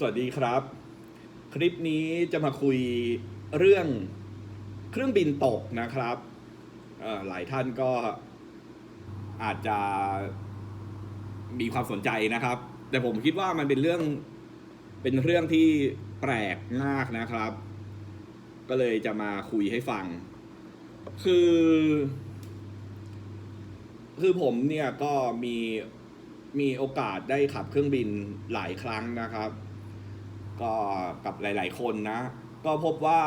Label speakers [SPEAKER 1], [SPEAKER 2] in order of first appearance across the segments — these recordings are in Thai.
[SPEAKER 1] สวัสดีครับ คลิปนี้จะมาคุยเรื่องเครื่องบินตกนะครับหลายท่านก็อาจจะมีความสนใจนะครับ แต่ผมคิดว่ามันเป็นเรื่องเป็นเรื่องที่แปลกมากนะครับ ก็เลยจะมาคุยให้ฟัง คือ คือผมเนี่ยก็มีมีโอกาสได้ขับเครื่องบินหลายครั้งนะครับ ก็กับหลาย ๆ คนนะ ก็พบว่า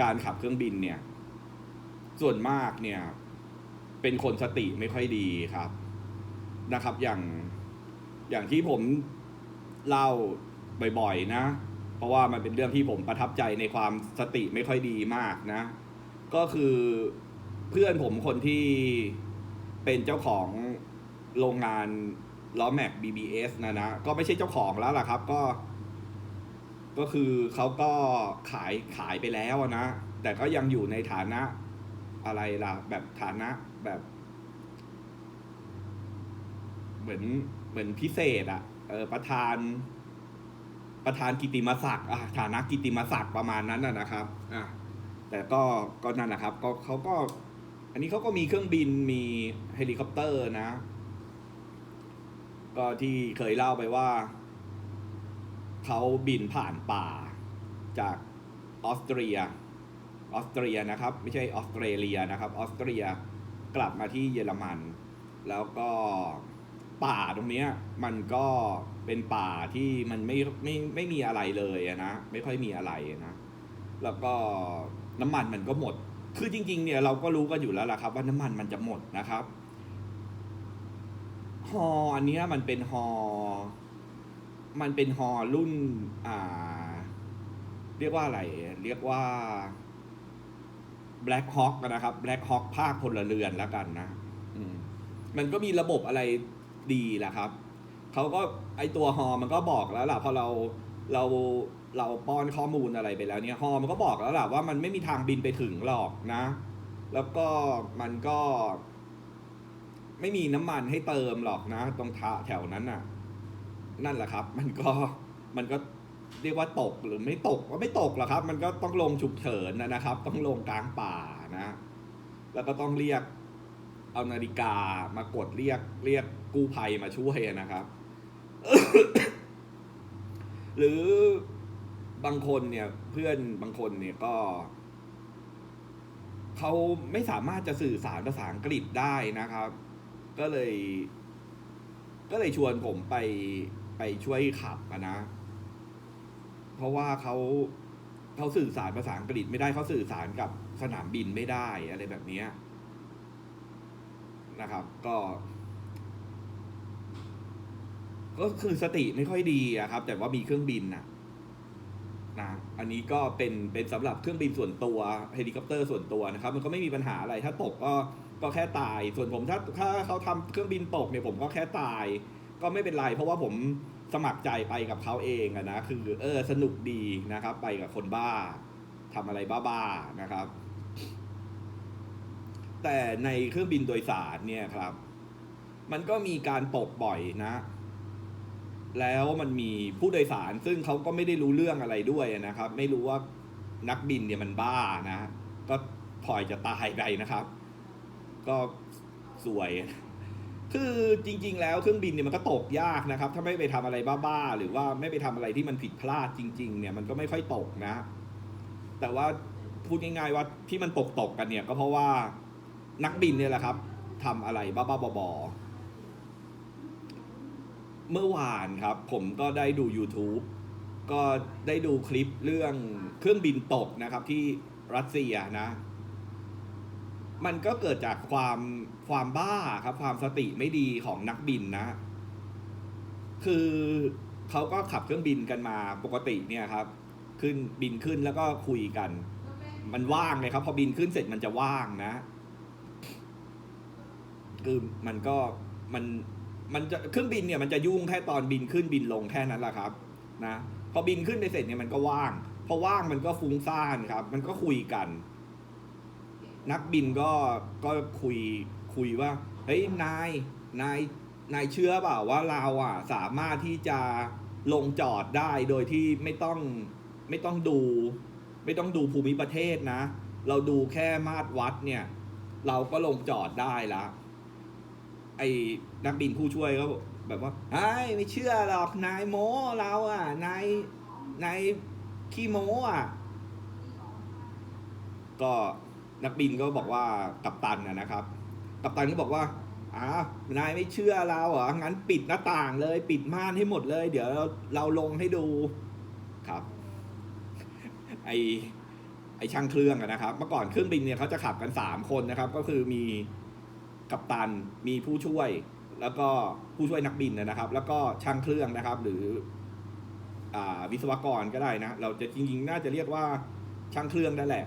[SPEAKER 1] การขับเครื่องบินเนี่ย ส่วนมากเนี่ย เป็นคนสติไม่ค่อยดีครับ นะครับ อย่างอย่างที่ผมเล่าบ่อยๆนะ เพราะว่ามันเป็นเรื่องที่ผมประทับใจในความสติไม่ค่อยดีมากนะ ก็คือเพื่อนผมคนที่เป็นเจ้าของโรงงาน ล้อแม็ก BBS นะนะ ก็ไม่ใช่เจ้าของแล้วล่ะครับ ก็ ก็คือเขาก็ขายขายไปแล้วนะ แต่ก็ยังอยู่ในฐานะอะไรล่ะ แบบฐานะแบบ เหมือนเหมือนพิเศษอะเออประธานประธานกิติมศักดิ์ฐานะกิติมศักดิ์ประมาณนั้นนะนะครับอะแต่ก็ก็นั่นแหละครับ ก็เขาก็ อันนี้เขาก็มีเครื่องบินมีเฮลิคอปเตอร์นะ ก็ที่เคยเล่าไปว่า เขาบินผ่านป่าจากออสเตรีย ออสเตรียนะครับ ไม่ใช่ออสเตรเลียนะครับ ออสเตรียกลับมาที่เยอรมัน แล้วก็ป่าตรงนี้มันก็เป็นป่าที่มันไม่ไม่ไม่มีอะไรเลยนะ ไม่ค่อยมีอะไรนะ แล้วก็น้ำมันมันก็หมด คือจริง ๆ เนี่ยเราก็รู้กันอยู่แล้วล่ะครับ ว่าน้ำมันมันจะหมดนะครับ ฮออันนี้มันเป็นฮอ มันเป็นฮอรุ่น อ่า เรียกว่าอะไร เรียกว่า Black Hawk นะครับ Black Hawk ภาคพลเรือนแล้วกันนะอืมมันก็มีระบบอะไรดีแหละครับ เขาก็ไอตัวฮอมันก็บอกแล้วล่ะพอเราเราเราป้อนข้อมูลอะไรไปแล้วเนี่ยฮอมันก็บอกแล้วล่ะว่ามันไม่มีทางบินไปถึงหรอกนะ แล้วก็มันก็ ไม่มีน้ำมันให้เติมหรอกนะ ตรงทาแถวนั้นน่ะ นั่นแหละครับ มันก็มันก็เรียกว่าตกหรือไม่ตกก็ไม่ตกหรอกครับ มันก็ต้องลงฉุกเฉินนะนะครับ ต้องลงกลางป่านะ แล้วก็ต้องเรียกเอานาฬิกามากดเรียกเรียกกู้ภัยมาช่วยนะครับ หรือบางคนเนี่ย เพื่อนบางคนเนี่ยก็เขาไม่สามารถจะสื่อสารภาษาอังกฤษได้นะครับ ก็เลย ก็เลยชวนผมไปไปช่วยขับนะ เพราะว่าเขาเขาสื่อสารภาษาอังกฤษไม่ได้เขาสื่อสารกับสนามบินไม่ได้อะไรแบบนี้นะครับ ก็ ก็คือสติไม่ค่อยดีอะครับ แต่ว่ามีเครื่องบินนะนะอันนี้ก็เป็นเป็นสำหรับเครื่องบินส่วนตัวเฮลิคอปเตอร์ส่วนตัวนะครับ มันก็ไม่มีปัญหาอะไรถ้าตกก็ ก็แค่ตาย ส่วนผมถ้าถ้าเขาทำเครื่องบินตกเนี่ยผมก็แค่ตาย ก็ไม่เป็นไร เพราะว่าผมสมัครใจไปกับเขาเองอะนะคือเออสนุกดีนะครับ ไปกับคนบ้าทำอะไรบ้าๆนะครับ แต่ในเครื่องบินโดยสารเนี่ยครับ มันก็มีการตกบ่อยนะ แล้วมันมีผู้โดยสาร ซึ่งเขาก็ไม่ได้รู้เรื่องอะไรด้วยนะครับ ไม่รู้ว่านักบินเนี่ยมันบ้านะ ก็พลอยจะตายไปนะครับ ก็สวย คือจริง ๆ แล้วเครื่องบินเนี่ยมันก็ตกยากนะครับ ถ้าไม่ไปทำอะไรบ้าๆหรือว่าไม่ไปทำอะไรที่มันผิดพลาดจริง ๆ เนี่ยมันก็ไม่ค่อยตกนะ แต่ว่าพูดง่ายๆว่าที่มันตกตกๆกันเนี่ยก็เพราะว่านักบินเนี่ยแหละครับทำอะไรบ้าๆบอๆเมื่อวานครับ ผมก็ได้ดู YouTube ก็ได้ดูคลิปเรื่องเครื่องบินตกนะครับที่รัสเซียนะ มันก็เกิดจากความความบ้าครับ ความสติไม่ดีของนักบินนะ คือเขาก็ขับเครื่องบินกันมาปกติเนี่ยครับ ขึ้นบินขึ้นแล้วก็คุยกัน มันว่างเลยครับ พอบินขึ้นเสร็จมันจะว่างนะ คือมันก็มันมันจะเครื่องบินเนี่ยมันจะยุ่งแค่ตอนบินขึ้นบินลงแค่นั้นแหละครับ นะพอบินขึ้นไปเสร็จเนี่ยมันก็ว่างพอว่างมันก็ฟุ้งซ่านครับ มันก็คุยกัน นักบินก็ก็คุยคุยว่าเฮ้ยนายนายนายเชื่อเปล่าว่าเราอะสามารถที่จะลงจอดได้โดยที่ไม่ต้องไม่ต้องดู ไม่ต้องดูภูมิประเทศนะ เราดูแค่มาตรวัดเนี่ย เราก็ลงจอดได้ละไอ้นักบินผู้ช่วยก็แบบว่าไอ้ยไม่เชื่อหรอกนายโมเราอะนายนายขี้โมอะ ก็ นักบินก็บอกว่ากัปตันนะครับ กัปตันก็บอกว่าอ้าวนายไม่เชื่อเราเหรองั้นปิดหน้าต่างเลย ปิดม่านให้หมดเลย เดี๋ยวเราเราลงให้ดูครับ ไอไอช่างเครื่องนะครับ เมื่อก่อนเครื่องบินเนี่ยเขาจะขับกันสามคนนะครับ ก็คือมีกัปตันมีผู้ช่วย แล้วก็ผู้ช่วยนักบินนะครับ แล้วก็ช่างเครื่องนะครับ หรืออ่าวิศวกรก็ได้นะ เราจะจริงๆ น่าจะเรียกว่าช่างเครื่องนั่นแหละ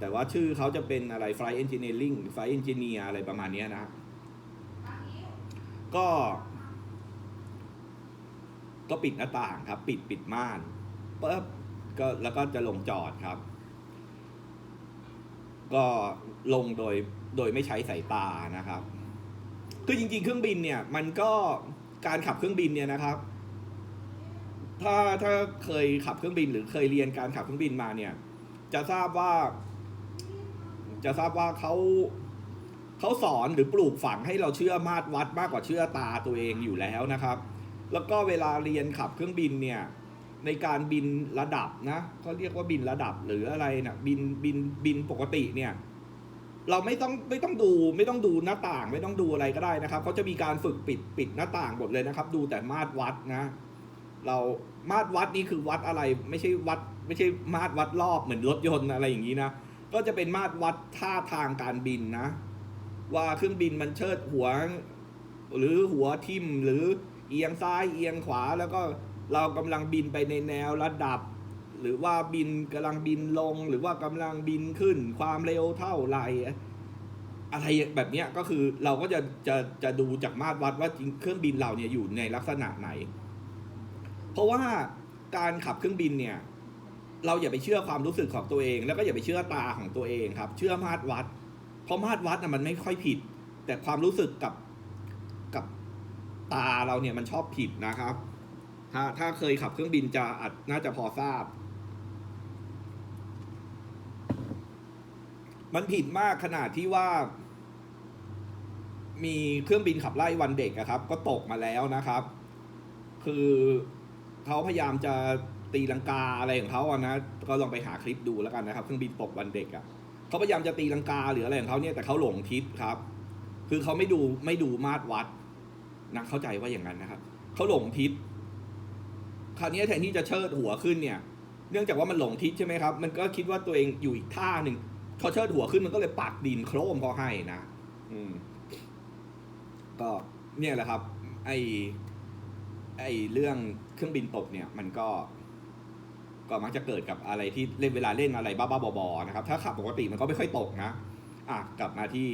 [SPEAKER 1] แต่ว่าชื่อเขาจะเป็นอะไร Flight Engineering Flight Engineer อะไรประมาณนี้นะ ก็ ก็ปิดหน้าต่างครับ ปิดปิดม่านปุ๊บก็แล้วก็จะลงจอดครับ ก็ลงโดยโดยไม่ใช้สายตานะครับ คือจริงๆ เครื่องบินเนี่ยมันก็การขับเครื่องบินเนี่ยนะครับ ถ้าถ้าเคยขับเครื่องบินหรือเคยเรียนการขับเครื่องบินมาเนี่ย จะทราบว่า จะทราบว่าเขาเขาสอนหรือปลูกฝังให้เราเชื่อมาตรวัดมากกว่าเชื่อตาตัวเองอยู่แล้วนะครับ แล้วก็เวลาเรียนขับเครื่องบินเนี่ยในการบินระดับนะเขาเรียกว่าบินระดับหรืออะไรนะบินบินบินปกติเนี่ยเราไม่ต้องไม่ต้องดูไม่ต้องดูหน้าต่างไม่ต้องดูอะไรก็ได้นะครับเขาจะมีการฝึกปิดปิดหน้าต่างหมดเลยนะครับ ดูแต่มาตรวัดนะ เรามาตรวัดนี่คือวัดอะไร ไม่ใช่วัด ไม่ใช่มาตรวัดรอบเหมือนรถยนต์อะไรอย่างนี้นะ ก็จะเป็นมาตรวัดท่าทางการบินนะ ว่าเครื่องบินมันเชิดหัว หรือหัวทิ่มหรือเอียงซ้ายเอียงขวา แล้วก็เรากำลังบินไปในแนวระดับ หรือว่าบินกำลังบินลง หรือว่ากำลังบินขึ้น ความเร็วเท่าไหร่อะไรแบบนี้ก็คือเราก็จะจะจะดูจากมาตรวัดว่าเครื่องบินเราเนี่ยอยู่ในลักษณะไหน เพราะว่าการขับเครื่องบินเนี่ย เราอย่าไปเชื่อความรู้สึกของตัวเอง แล้วก็อย่าไปเชื่อตาของตัวเองครับ เชื่อมาตรวัด เพราะมาตรวัดนะมันไม่ค่อยผิด แต่ความรู้สึกกับกับตาเราเนี่ยมันชอบผิดนะครับ ถ้าถ้าเคยขับเครื่องบินจะอาจน่าจะพอทราบ มันผิดมากขนาดที่ว่า มีเครื่องบินขับไล่วันเด็กอะครับ ก็ตกมาแล้วนะครับ คือเขาพยายามจะ ตีลังกาอะไรของเขาอะนะ ก็ลองไปหาคลิปดูแล้วกันนะครับ เครื่องบินตกวันเด็กอะเขาพยายามจะตีลังกาหรืออะไรของเขาเนี่ยแต่เขาหลงทิศครับ คือเขาไม่ดูไม่ดูมาตรวัดนะเข้าใจว่าอย่างนั้นนะครับเขาหลงทิศคราวนี้แทนที่จะเชิดหัวขึ้นเนี่ย เนื่องจากว่ามันหลงทิศใช่ไหมครับ มันก็คิดว่าตัวเองอยู่อีกท่าหนึ่งพอเชิดหัวขึ้นมันก็เลยปักดินโครมเขาให้นะ อืม ก็เนี่ยแหละครับ ไอไอเรื่องเครื่องบินตกเนี่ย มันก็ ก็มักจะเกิดกับอะไรที่เล่นเวลาเล่นอะไรบ้าๆบอๆนะครับถ้าขับปกติมันก็ไม่ค่อยตกนะอะกลับมาที่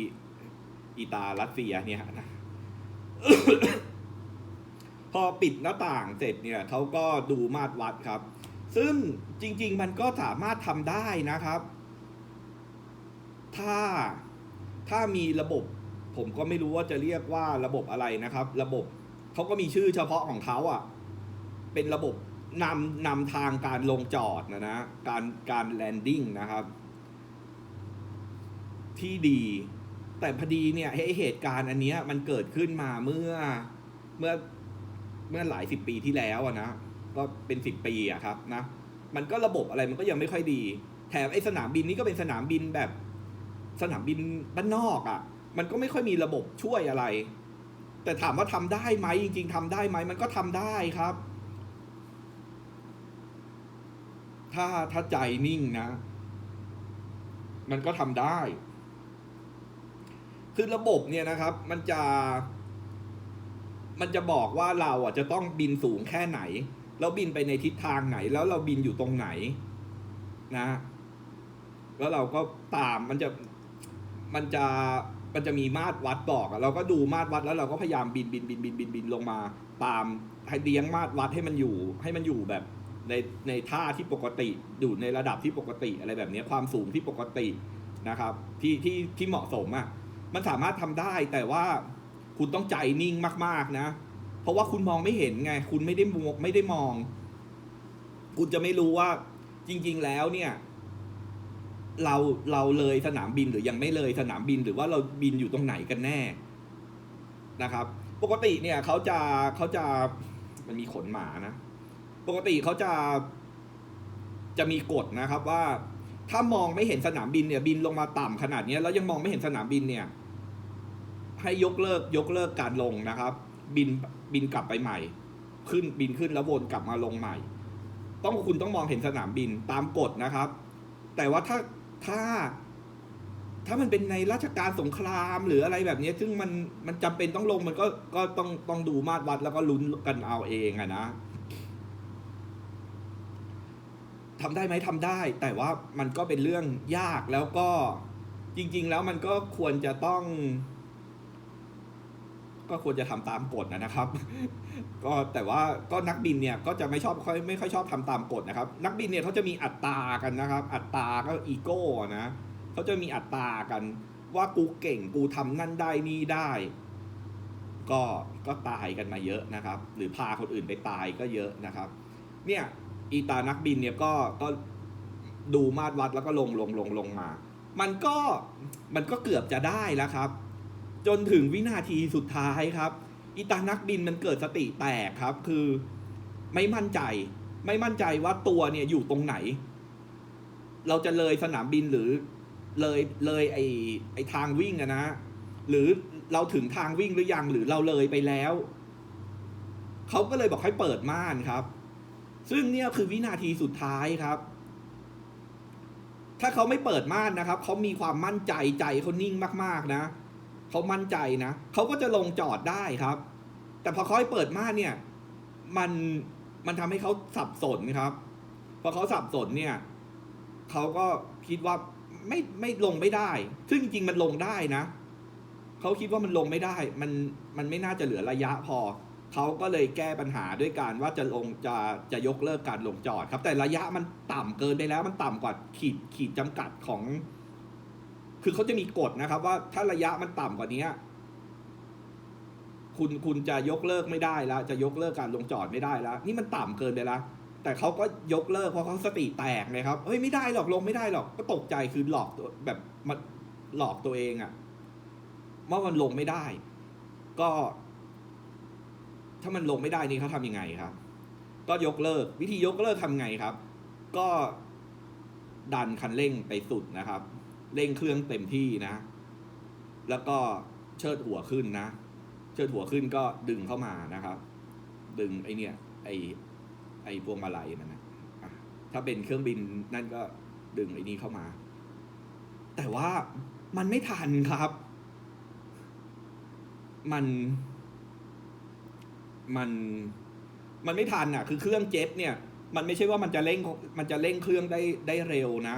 [SPEAKER 1] อีตารัสเซียเนี่ยนะพอปิดหน้าต่างเสร็จเนี่ยเขาก็ดูมาตรวัดครับ ซึ่งจริง ๆ มันก็สามารถทำได้นะครับ ถ้าถ้ามีระบบ ผมก็ไม่รู้ว่าจะเรียกว่าระบบอะไรนะครับ ระบบเขาก็มีชื่อเฉพาะของเขาอะ เป็นระบบ นำนำทางการลงจอดนะนะ การการแลนดิ้งนะครับ ที่ดี แต่พอดีเนี่ยเหตุการณ์อันนี้มันเกิดขึ้นมาเมื่อเมื่อเมื่อหลายสิบปีที่แล้วอะนะ ก็เป็นสิบปีอะครับนะ มันก็ระบบอะไรมันก็ยังไม่ค่อยดี แถมไอ้สนามบินนี้ก็เป็นสนามบินแบบสนามบินบ้านนอกอะ่ะ มันก็ไม่ค่อยมีระบบช่วยอะไร แต่ถามว่าทำได้ไหมจริง ๆทำได้ไหมมันก็ทำได้ครับ ถ้าถ้าใจนิ่งนะ มันก็ทำได้ คือระบบเนี่ยนะครับ มันจะ มันจะบอกว่าเราอะจะต้องบินสูงแค่ไหน แล้วบินไปในทิศทางไหน แล้วเราบินอยู่ตรงไหน นะ แล้วเราก็ตามมันจะมันจะมันจะมีมาตรวัดบอกอะเราก็ดูมาตรวัดแล้วเราก็พยายามบินบินบินบินบินบินลงมา ตามให้เลี้ยงมาตรวัดให้มันอยู่ ให้มันอยู่แบบ ในในท่าที่ปกติอยู่ในระดับที่ปกติอะไรแบบนี้ความสูงที่ปกตินะครับที่ที่ที่เหมาะสมอะมันสามารถทำได้แต่ว่าคุณต้องใจนิ่งมาก ๆนะ เพราะว่าคุณมองไม่เห็นไง คุณไม่ได้มองไม่ได้มอง คุณจะไม่รู้ว่า จริง ๆ แล้วเนี่ย เราเราเลยสนามบินหรือยังไม่เลยสนามบินหรือว่าเราบินอยู่ตรงไหนกันแน่นะครับ ปกติเนี่ยเขาจะเขาจะมันมีขนหมานะ ปกติเขาจะจะมีกฎนะครับว่า ถ้ามองไม่เห็นสนามบินเนี่ย บินลงมาต่ำขนาดนี้แล้วยังมองไม่เห็นสนามบินเนี่ย ให้ยกเลิกยกเลิกการลงนะครับ บินบินกลับไปใหม่ ขึ้นบินขึ้นแล้ววนกลับมาลงใหม่ ต้องคุณต้องมองเห็นสนามบินตามกฎนะครับ แต่ว่าถ้าถ้า ถ้ามันเป็นในราชการสงครามหรืออะไรแบบนี้ ซึ่งมันมันจำเป็นต้องลงมันก็ก็ต้องต้องดูมาตรวัดแล้วก็ลุ้นกันเอาเองอะนะ ทำได้ไหมทำได้ แต่ว่ามันก็เป็นเรื่องยากแล้วก็จริง ๆ แล้วมันก็ควรจะต้อง ก็ควรจะทำตามกฎนะครับ ก็แต่ว่าก็นักบินเนี่ยก็จะไม่ชอบค่อยไม่ค่อยชอบทำตามกฎนะครับ นักบินเนี่ยเขาจะมีอัตรากันนะครับ อัตราก็อีโก้นะเขาจะมีอัตรากันว่ากูเก่งกูทำนั่นได้นี่ได้ ก็ก็ตายกันมาเยอะนะครับ หรือพาคนอื่นไปตายก็เยอะนะครับ เนี่ย อีตานักบินเนี่ยก็ก็ดูมาตรวัดแล้วก็ลงลงลงลงมา มันก็มันก็เกือบจะได้แล้วครับ จนถึงวินาทีสุดท้ายครับ อีตานักบินมันเกิดสติแตกครับ คือไม่มั่นใจ ไม่มั่นใจว่าตัวเนี่ยอยู่ตรงไหน เราจะเลยสนามบินหรือเลยเลยไอไอทางวิ่งอะนะ หรือเราถึงทางวิ่งหรือยังหรือเราเลยไปแล้ว เขาก็เลยบอกให้เปิดม่านครับ ซึ่งเนี่ยคือวินาทีสุดท้ายครับ ถ้าเขาไม่เปิดม่านนะครับ เขามีความมั่นใจใจเขานิ่งมากๆนะ เขามั่นใจนะ เขาก็จะลงจอดได้ครับ แต่พอเขาให้เปิดม่านเนี่ย มันมันทำให้เขาสับสนครับ พอเขาสับสนเนี่ย เขาก็คิดว่าไม่ไม่ลงไม่ได้ ซึ่งจริงๆมันลงได้นะ เขาคิดว่ามันลงไม่ได้ มันมันไม่น่าจะเหลือระยะพอ เขาก็เลยแก้ปัญหาด้วยการว่าจะลงจะจะยกเลิกการลงจอดครับ แต่ระยะมันต่ำเกินไปแล้วมันต่ำกว่าขีดขีดจำกัดของ คือเขาจะมีกฎนะครับ ว่าถ้าระยะมันต่ำกว่านี้คุณคุณจะยกเลิกไม่ได้แล้ว จะยกเลิกการลงจอดไม่ได้แล้ว นี่มันต่ำเกินไปแล้วแต่เขาก็ยกเลิกเพราะเขาสติแตกเลยครับเฮ้ยไม่ได้หรอกลงไม่ได้หรอกก็ตกใจคือหลอกตัวแบบมาหลอกตัวเองอะว่ามันลงไม่ได้ ก็ ถ้ามันลงไม่ได้นี่เขาทำยังไงครับ ก็ยกเลิกวิธียกเลิกทำไงครับ ก็ดันคันเร่งไปสุดนะครับ เร่งเครื่องเต็มที่นะ แล้วก็เชิดหัวขึ้นนะ เชิดหัวขึ้นก็ดึงเข้ามานะครับ ดึงไอเนี่ย ไอไอพวงมาลัยนั่นนะถ้าเป็นเครื่องบินนั่นก็ดึงไอนี้เข้ามา แต่ว่ามันไม่ทันครับ มัน มันมันไม่ทันอะ คือเครื่องเจ็ตเนี่ย มันไม่ใช่ว่ามันจะเร่งมันจะเร่งเครื่องได้ได้เร็วนะ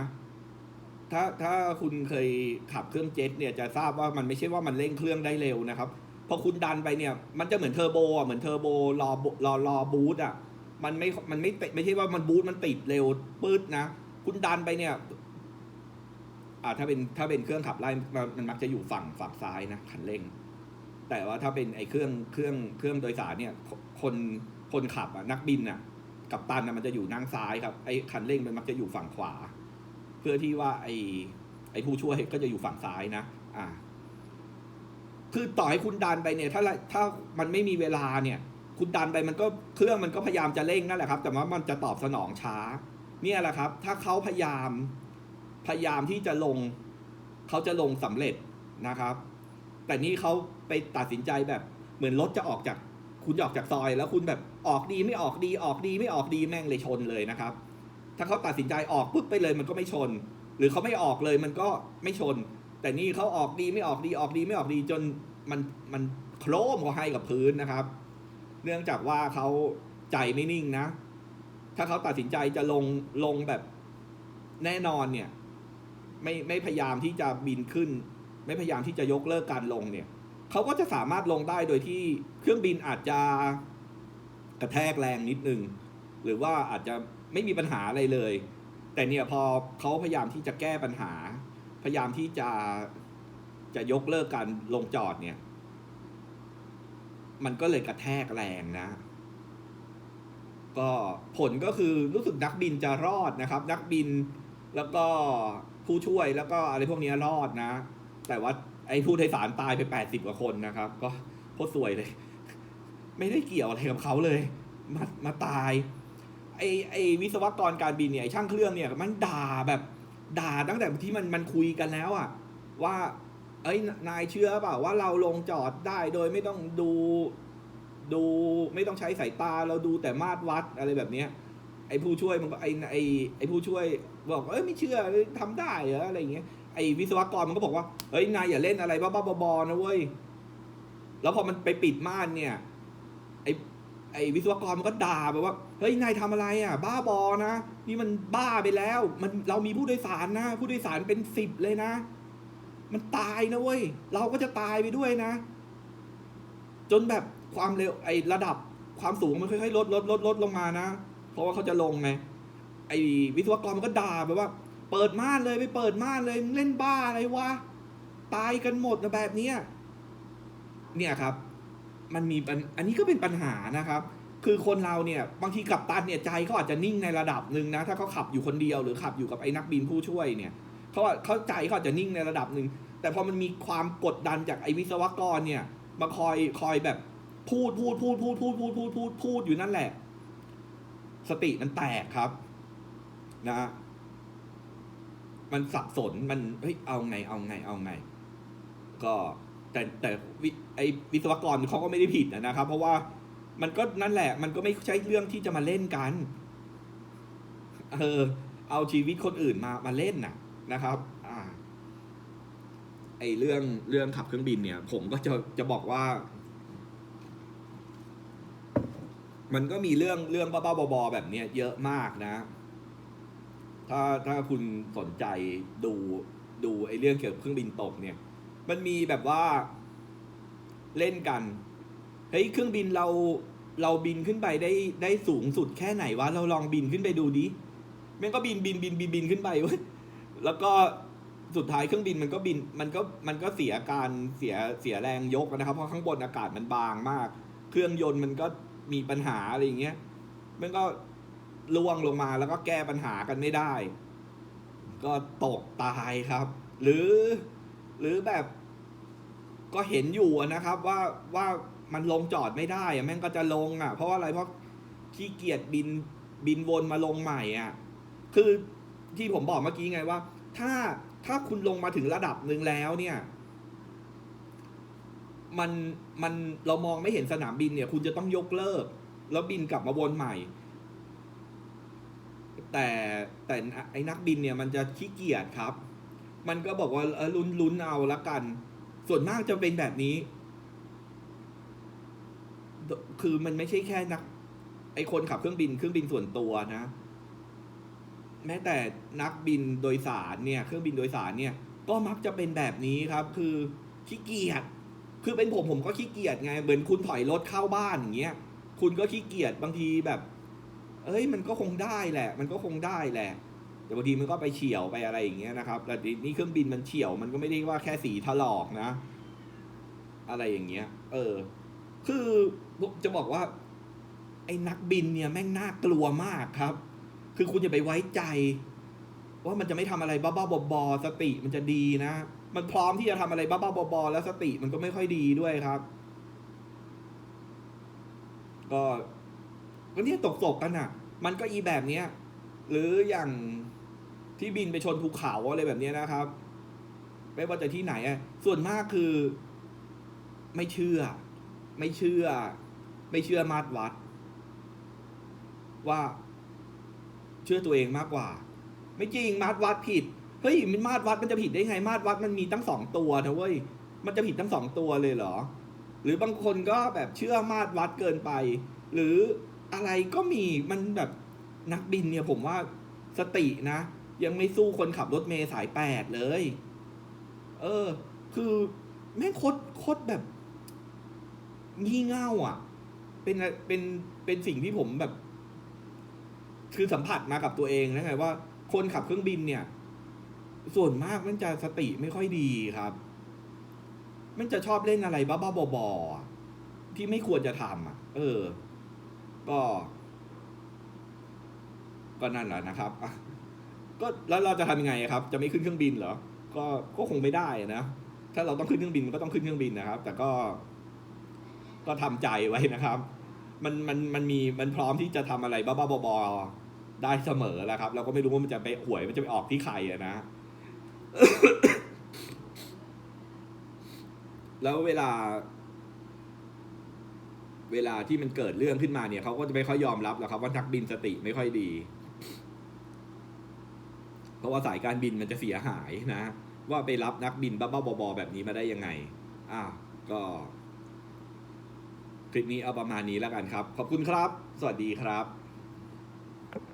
[SPEAKER 1] ถ้าถ้าคุณเคยขับเครื่องเจ็ตเนี่ยจะทราบว่ามันไม่ใช่ว่ามันเร่งเครื่องได้เร็วนะครับพอคุณดันไปเนี่ย มันจะเหมือนเทอร์โบอะเหมือนเทอร์โบรอรอรอบูทอะมันไม่มันไม่ไม่ใช่ว่ามันบูทมันติดเร็วปื๊ดนะคุณดันไปเนี่ยอ่าถ้าเป็นถ้าเป็นเครื่องขับไล่มันมันมักจะอยู่ฝั่งฝั่งซ้ายนะคันเร่ง แต่ว่าถ้าเป็นไอ้เครื่องเครื่องเครื่องโดยสารเนี่ยคนคนขับอะนักบินอะกับตันน่ะมันจะอยู่นั่งซ้ายครับไอ้คันเร่งมันมักจะอยู่ฝั่งขวา เพื่อที่ว่าไอ้ไอ้ผู้ช่วยก็จะอยู่ฝั่งซ้ายนะ อ่า คือต่อให้คุณดันไปเนี่ย ถ้าถ้ามันไม่มีเวลาเนี่ย คุณดันไปมันก็เครื่องมันก็พยายามจะเร่งนั่นแหละครับ แต่ว่ามันจะตอบสนองช้า เนี่ยแหละครับ ถ้าเขาพยายามพยายามที่จะลง เขาจะลงสำเร็จนะครับ แต่นี่เขา ไปตัดสินใจแบบเหมือนรถจะออกจากคุณจะออกจากซอย แล้วคุณแบบออกดีไม่ออกดีออกดีไม่ออกดีแม่งเลยชนเลยนะครับ ถ้าเขาตัดสินใจออกปุ๊บไปเลยมันก็ไม่ชน หรือเขาไม่ออกเลยมันก็ไม่ชน แต่นี่เขาออกดีไม่ออกดีออกดีไม่ออกดีจนมันมันโครมเขาให้กับพื้นนะครับ เนื่องจากว่าเขาใจไม่นิ่งนะ ถ้าเขาตัดสินใจจะลงลงแบบแน่นอนเนี่ย ไม่ไม่พยายามที่จะบินขึ้น ไม่พยายามที่จะยกเลิกการลงเนี่ย เขาก็จะสามารถลงได้โดยที่เครื่องบินอาจจะกระแทกแรงนิดนึง หรือว่าอาจจะไม่มีปัญหาอะไรเลย แต่เนี่ยพอเขาพยายามที่จะแก้ปัญหา พยายามที่จะจะยกเลิกการลงจอดเนี่ย มันก็เลยกระแทกแรงนะ ก็ผลก็คือรู้สึกนักบินจะรอดนะครับ นักบินแล้วก็ผู้ช่วยแล้วก็อะไรพวกนี้รอดนะ แต่ว่า ไอ้ผู้โดยสารตายไปแปดสิบกว่าคนนะครับ ก็โคตรสวยเลย ไม่ได้เกี่ยวอะไรกับเขาเลย มามาตาย ไอไอวิศวกรการบินเนี่ยช่างเครื่องเนี่ย มันด่าแบบด่าตั้งแต่ที่มันมันคุยกันแล้วอะว่า เอ้ยนายเชื่อเปล่าว่าเราลงจอดได้โดยไม่ต้องดู ดูไม่ต้องใช้สายตาเราดูแต่มาตรวัดอะไรแบบเนี้ยไอ้ผู้ช่วยมันก็ไอ้ไอ้ไอ้ผู้ช่วยบอกเอ้ยไม่เชื่อทำได้เหรออะไรอย่างเงี้ย ไอ้วิศวกรมันก็บอกว่าเฮ้ยนายอย่าเล่นอะไรบ้าๆบอๆนะเว้ยแล้วพอมันไปปิดม่านเนี่ย ไอ้ไอ้วิศวกรมันก็ด่าแบบว่าเฮ้ยนายทำอะไรอะ บ้าบอนะนี่มันบ้าไปแล้ว มันเรามีผู้โดยสารนะ ผู้โดยสารเป็นสิบเลยนะ มันตายนะเว้ยเราก็จะตายไปด้วยนะ จนแบบความเร็วไอ้ระดับความสูงมันค่อยๆลดลดลดลดลงมานะ เพราะว่าเขาจะลงไงไอ้วิศวกรมันก็ด่าแบบว่า เปิดม่านเลยไปเปิดม่านเลยเล่นบ้าอะไรวะตายกันหมดนะแบบเนี้ยเนี่ยครับ มันมีอันนี้ก็เป็นปัญหานะครับ คือคนเราเนี่ยบางทีขับตันเนี่ยใจเขาอาจจะนิ่งในระดับหนึ่งนะ ถ้าเขาขับอยู่คนเดียวหรือขับอยู่กับไอ้นักบินผู้ช่วยเนี่ยเขาเขาใจเขาอาจจะนิ่งในระดับหนึ่งแต่พอมันมีความกดดันจากไอ้วิศวกรเนี่ยมาคอยคอยแบบพูดพูดพูดพูดพูดพูดพูดพูดพูดอยู่นั่นแหละ สติมันแตกครับ นะ มันสับสนมันเฮ้ยเอาไงเอาไงเอาไง ก็แต่แต่วิไอวิศวกรเขาก็ไม่ได้ผิดนะครับ เพราะว่ามันก็นั่นแหละ มันก็ไม่ใช่เรื่องที่จะมาเล่นกัน เออ เอาชีวิตคนอื่นมามาเล่นน่ะ นะครับ อ่า ไอเรื่องเรื่องขับเครื่องบินเนี่ย ผมก็จะจะบอกว่า มันก็มีเรื่องเรื่องบ้าๆบอๆแบบเนี้ยเยอะมากนะ ถ้าถ้าคุณสนใจดูดูไอ้เรื่องเกี่ยวกับเครื่องบินตกเนี่ย มันมีแบบว่าเล่นกัน เฮ้ยเครื่องบินเราเราบินขึ้นไปได้ได้สูงสุดแค่ไหนวะ เราลองบินขึ้นไปดูดิแม่งก็บินบินบินบินบินขึ้นไปเว้ยแล้วก็สุดท้ายเครื่องบินมันก็บินมันก็มันก็เสียการเสียเสียแรงยกนะครับ เพราะข้างบนอากาศมันบางมาก เครื่องยนต์มันก็มีปัญหาอะไรอย่างเงี้ยมันก็ ล่วงลงมาแล้วก็แก้ปัญหากันไม่ได้ ก็ตกตายครับ หรือ หรือแบบ ก็เห็นอยู่นะครับ ว่าว่ามันลงจอดไม่ได้อะแม่งก็จะลงอะ เพราะว่าอะไรเพราะขี้เกียจบินบินวนมาลงใหม่อะ คือที่ผมบอกเมื่อกี้ไงว่า ถ้าถ้าคุณลงมาถึงระดับหนึ่งแล้วเนี่ย มันมันเรามองไม่เห็นสนามบินเนี่ย คุณจะต้องยกเลิก แล้วบินกลับมาวนใหม่ แต่แต่ไอ้นักบินเนี่ยมันจะขี้เกียจครับ มันก็บอกว่าเออลุ้นลุ้นเอาละกัน ส่วนมากจะเป็นแบบนี้ คือมันไม่ใช่แค่นัก ไอคนขับเครื่องบินเครื่องบินส่วนตัวนะ แม้แต่นักบินโดยสารเนี่ยเครื่องบินโดยสารเนี่ย ก็มักจะเป็นแบบนี้ครับ คือขี้เกียจคือเป็นผมผมก็ขี้เกียจไงเหมือนคุณถอยรถเข้าบ้านอย่างเงี้ยคุณก็ขี้เกียจบางทีแบบ เอ้ยมันก็คงได้แหละ มันก็คงได้แหละแต่บางทีมันก็ไปเฉียวไปอะไรอย่างเงี้ยนะครับแต่นี่เครื่องบินมันเฉียวมันก็ไม่ได้ว่าแค่สีถลอกนะ อะไรอย่างเงี้ย เออ คือจะบอกว่า ไอ้นักบินเนี่ยแม่งน่ากลัวมากครับ คือคุณอย่าไปไว้ใจ ว่ามันจะไม่ทำอะไรบ้าๆบอๆสติมันจะดีนะมันพร้อมที่จะทำอะไรบ้าๆบอๆแล้วสติมันก็ไม่ค่อยดีด้วยครับ ก็ ก็เนี่ยตกศกกันอะ มันก็อีแบบเนี้ยหรืออย่างที่บินไปชนภูเขาอะไรแบบเนี้ยนะครับ ไม่ว่าจะที่ไหนอะส่วนมากคือ ไม่เชื่อ ไม่เชื่อ ไม่เชื่อมาตรวัด ว่าเชื่อตัวเองมากกว่า ไม่จริงมาตรวัดผิดเฮ้ยมันมาตรวัดมันจะผิดได้ไง มาตรวัดมันมีตั้งสองตัวนะเว้ยมันจะผิดทั้งสองตัวเลยเหรอ หรือบางคนก็แบบเชื่อมาตรวัดเกินไป หรือ อะไรก็มีมันแบบนักบินเนี่ยผมว่าสตินะ ยังไม่สู้คนขับรถเมล์สายแปดเลย เออ คือแม่งโคตรโคตรแบบงี่เง่าอะ เป็นเป็นเป็นสิ่งที่ผมแบบ คือสัมผัสมากับตัวเองนะไงว่าคนขับเครื่องบินเนี่ย ส่วนมากมันจะสติไม่ค่อยดีครับ มันจะชอบเล่นอะไรบ้าๆบอๆที่ไม่ควรจะทำอะ เออ ก็ ก็นั่นแหละนะครับก็แล้วเราจะทำยังไงครับ จะไม่ขึ้นเครื่องบินเหรอ ก็ก็คงไม่ได้นะ ถ้าเราต้องขึ้นเครื่องบินก็ต้องขึ้นเครื่องบินนะครับ แต่ก็ ก็ทำใจไว้นะครับ มันมันมันมีมันพร้อมที่จะทำอะไรบ้าๆบอๆได้เสมอแล้วครับ เราก็ไม่รู้ว่ามันจะไปหวยมันจะไปออกที่ใครอะนะ แล้วเวลา เวลาที่มันเกิดเรื่องขึ้นมาเนี่ยเขาก็จะไม่ค่อยยอมรับแล้วครับว่านักบินสติไม่ค่อยดี เพราะว่าสายการบินมันจะเสียหายนะ ว่าไปรับนักบินบ้าๆบอๆแบบนี้มาได้ยังไงอะก็คลิปนี้เอาประมาณนี้แล้วกันครับ ขอบคุณครับ สวัสดีครับ